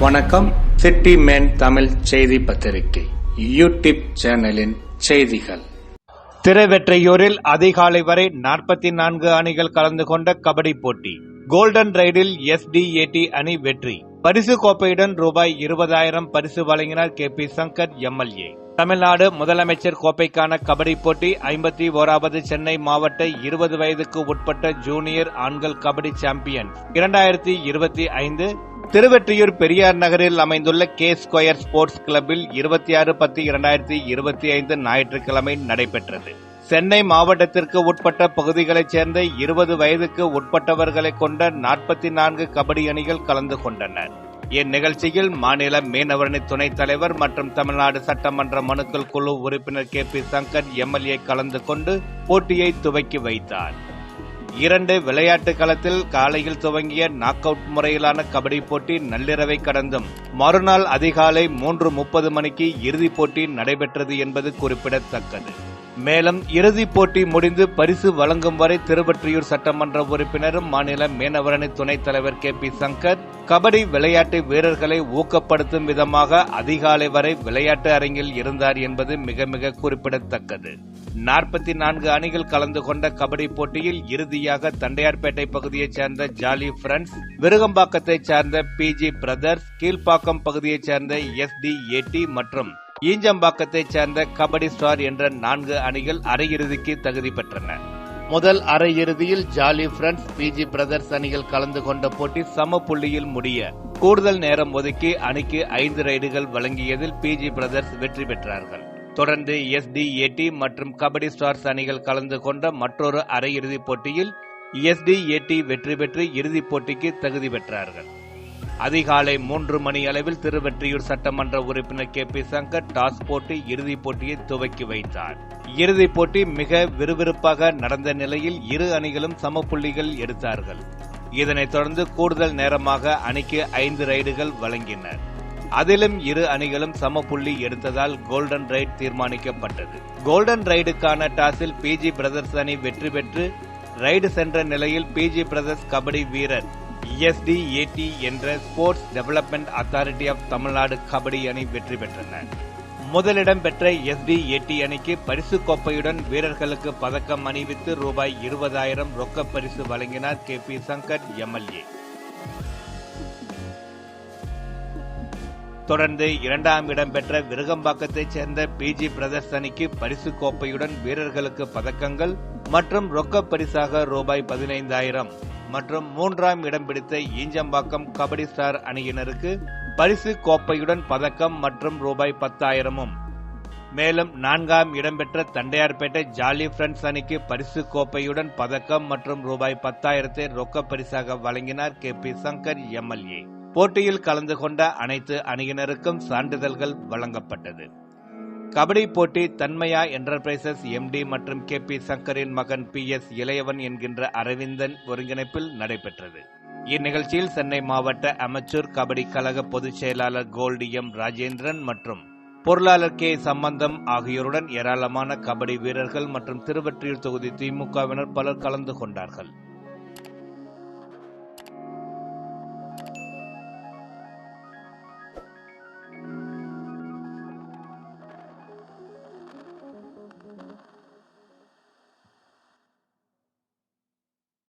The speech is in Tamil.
வணக்கம். சிட்டி மேன் தமிழ் செய்தி பத்திரிகை யூடியூப் சேனலின் செய்திகள். திருவெற்றையூரில் அதிகாலை வரை நாற்பத்தி நான்கு அணிகள் கலந்து கொண்ட கபடி போட்டி. கோல்டன் ரைடில் எஸ்டிஏடி அணி வெற்றி. பரிசு கோப்பையுடன் ரூபாய் இருபதாயிரம் பரிசு வழங்கினார் K P Shankar MLA Tamil Nadu முதலமைச்சர் கோப்பைக்கான கபடி போட்டி ஐம்பத்தி ஓராவது சென்னை மாவட்ட இருபது வயதுக்கு உட்பட்ட ஜூனியர் ஆண்கள் கபடி சாம்பியன். இரண்டாயிரத்தி இருபத்தி ஐந்து திருவெற்றியூர் பெரியார் நகரில் அமைந்துள்ள கே ஸ்கொயர் ஸ்போர்ட்ஸ் கிளப்பில் இருபத்தி ஆறு பத்து இரண்டாயிரத்தி இருபத்தி ஐந்து ஞாயிற்றுக்கிழமை நடைபெற்றது. சென்னை மாவட்டத்திற்கு உட்பட்ட பகுதிகளைச் சேர்ந்த இருபது வயதுக்கு உட்பட்டவர்களை கொண்ட நாற்பத்தி நான்கு கபடி அணிகள் கலந்து கொண்டனர். இந்நிகழ்ச்சியில் மாநில மீனவரணி துணைத் தலைவர் மற்றும் தமிழ்நாடு சட்டமன்ற மனுக்கள் குழு உறுப்பினர் கே பி சங்கர் எம்எல்ஏ கலந்து கொண்டு போட்டியை துவக்கி வைத்தார். இரண்டு விளையாட்டு களத்தில் காலையில் துவங்கிய நாக் அவுட் முறையிலான கபடி போட்டி நள்ளிரவை கடந்தும். மறுநாள் அதிகாலை மூன்று முப்பது மணிக்கு இறுதிப் போட்டி நடைபெற்றது என்பது குறிப்பிடத்தக்கது. மேலும் இறுதிப் போட்டி முடிந்து பரிசு வழங்கும் வரை திருவற்றியூர் சட்டமன்ற உறுப்பினரும் மாநில மீனவரணி துணைத் தலைவர் கே. பி. சங்கர் கபடி விளையாட்டு வீரர்களை ஊக்கப்படுத்தும் விதமாக அதிகாலை வரை விளையாட்டு அரங்கில் இருந்தார் என்பது மிக மிக குறிப்பிடத்தக்கது. நாற்பத்தி நான்கு அணிகள் கலந்து கொண்ட கபடி போட்டியில் இறுதியாக தண்டையார்பேட்டை பகுதியைச் சேர்ந்த ஜாலி ஃப்ரெண்ட்ஸ் விருகம்பாக்கத்தைச் சேர்ந்த பிஜி பிரதர்ஸ் கீழ்ப்பாக்கம் பகுதியைச் சேர்ந்த எஸ் டி ஏடி மற்றும் ஈஞ்சம்பாக்கத்தைச் சேர்ந்த கபடி ஸ்டார் என்ற நான்கு அணிகள் அரையிறுதிக்கு தகுதி பெற்றன. முதல் அரையிறுதியில் ஜாலி ஃப்ரெண்ட்ஸ் பிஜி பிரதர்ஸ் அணிகள் கலந்து கொண்ட போட்டி சம புள்ளியில் முடிய கூடுதல் நேரம் ஒதுக்கி அணிக்கு ஐந்து ரைடுகள் வழங்கியதில் பிஜி பிரதர்ஸ் வெற்றி பெற்றார்கள். தொடர்ந்து எஸ்டிஏடி மற்றும் கபடி ஸ்டார்ஸ் அணிகள் கலந்து கொண்ட மற்றொரு அரையிறுதிப் போட்டியில் எஸ்டிஏடி வெற்றி பெற்று இறுதிப் போட்டிக்கு தகுதி பெற்றார்கள். அதிகாலை மூன்று மணி அளவில் திருவெற்றியூர் சட்டமன்ற உறுப்பினர் கே பி சங்கர் டாஸ் போட்டு இறுதிப் போட்டியை துவக்கி வைத்தார். இறுதிப் போட்டி மிக விறுவிறுப்பாக நடந்த நிலையில் இரு அணிகளும் சமப்புள்ளிகள் எடுத்தார்கள். இதனைத் தொடர்ந்து கூடுதல் நேரமாக அணிக்கு ஐந்து ரைடுகள் வழங்கினர். அதிலும் இரு அணிகளும் சம புள்ளி எடுத்ததால் கோல்டன் ரைட் தீர்மானிக்கப்பட்டது. கோல்டன் ரைடுக்கான டாஸில் பிஜி பிரதர்ஸ் அணி வெற்றி பெற்று ரைடு சென்ற நிலையில் பிஜி பிரதர்ஸ் கபடி வீரர் எஸ்டிஏடி என்ற sports development authority of Tamil Nadu kabaddi அணி வெற்றி பெற்றனர். முதலிடம் பெற்ற எஸ்டிஏடி அணிக்கு பரிசு கோப்பையுடன் வீரர்களுக்கு பதக்கம் அணிவித்து ரூபாய் இருபதாயிரம் ரொக்க பரிசு வழங்கினார் கே பி சங்கர் எம்எல்ஏ தொடர்ந்து இரண்டாம் இடம் பெற்ற விருகம்பாக்கத்தைச் சேர்ந்த பிஜி பிரதர்ஸ் அணிக்கு பரிசு கோப்பையுடன் வீரர்களுக்கு பதக்கங்கள் மற்றும் ரொக்க பரிசாக ரூபாய் பதினைந்தாயிரம். மற்றும் மூன்றாம் இடம் பிடித்த ஈஞ்சம்பாக்கம் கபடி ஸ்டார் அணியினருக்கு பரிசு கோப்பையுடன் பதக்கம் மற்றும் ரூபாய் பத்தாயிரமும். மேலும் நான்காம் இடம்பெற்ற தண்டையார்பேட்டை ஜாலி ஃப்ரெண்ட்ஸ் அணிக்கு பரிசு கோப்பையுடன் பதக்கம் மற்றும் ரூபாய் பத்தாயிரத்தை ரொக்க பரிசாக வழங்கினார் கே பி சங்கர் எம்எல்ஏ போட்டியில் கலந்து கொண்ட அனைத்து அணியினருக்கும் சான்றிதழ்கள் வழங்கப்பட்டது. கபடி போட்டி தன்மையா என்டர்பிரைசஸ் எம்டி மற்றும் கே பி சங்கரின் மகன் பி எஸ் இளையவன் என்கின்ற அரவிந்தன் ஒருங்கிணைப்பில் நடைபெற்றது. இந்நிகழ்ச்சியில் சென்னை மாவட்ட அமைச்சர் கபடி கழக பொதுச் செயலாளர் கோல்டி எம் ராஜேந்திரன் மற்றும் பொருளாளர் கே சம்பந்தம் ஆகியோருடன் ஏராளமான கபடி வீரர்கள் மற்றும் திருவற்றியூர் தொகுதி திமுகவினர் பலர் கலந்து கொண்டார்கள்.